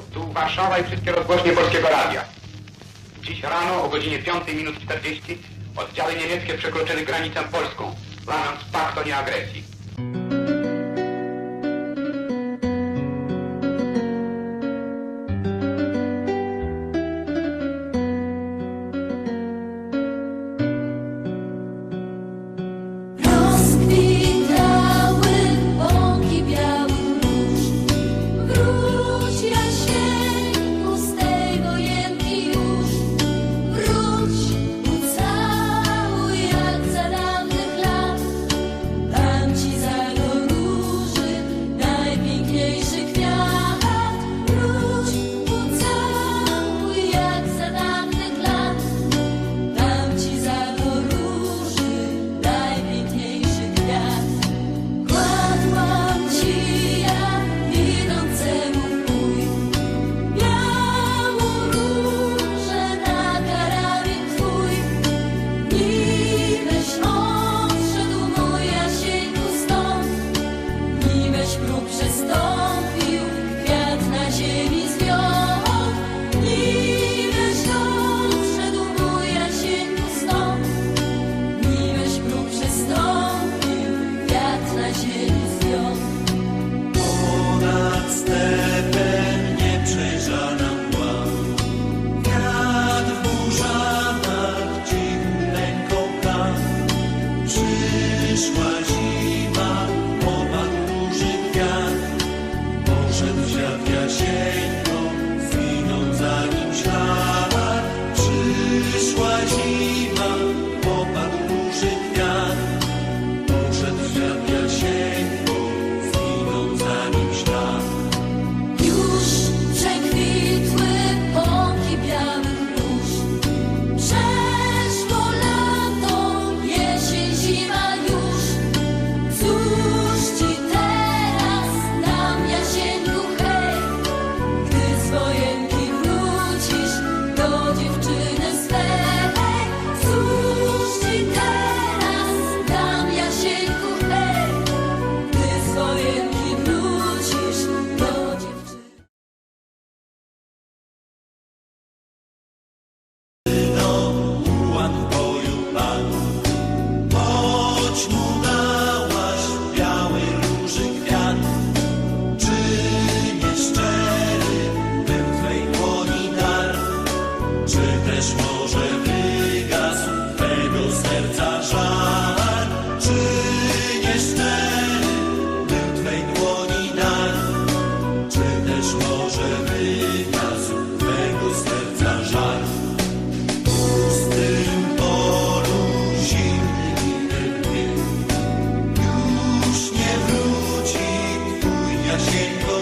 tu Warszawa i wszystkie rozgłośnie Polskiego Radia. Dziś rano o godzinie 5 minut 40 oddziały niemieckie przekroczyły granicę polską, lanąc pakt o nieagresji. this one. Czy też może wygasł tego serca żar. Czy nie szczery był Twej dłoni dar? Czy też może wygasł tego serca żar? W pustym polu zimny dni już nie wróci Twój jasieńko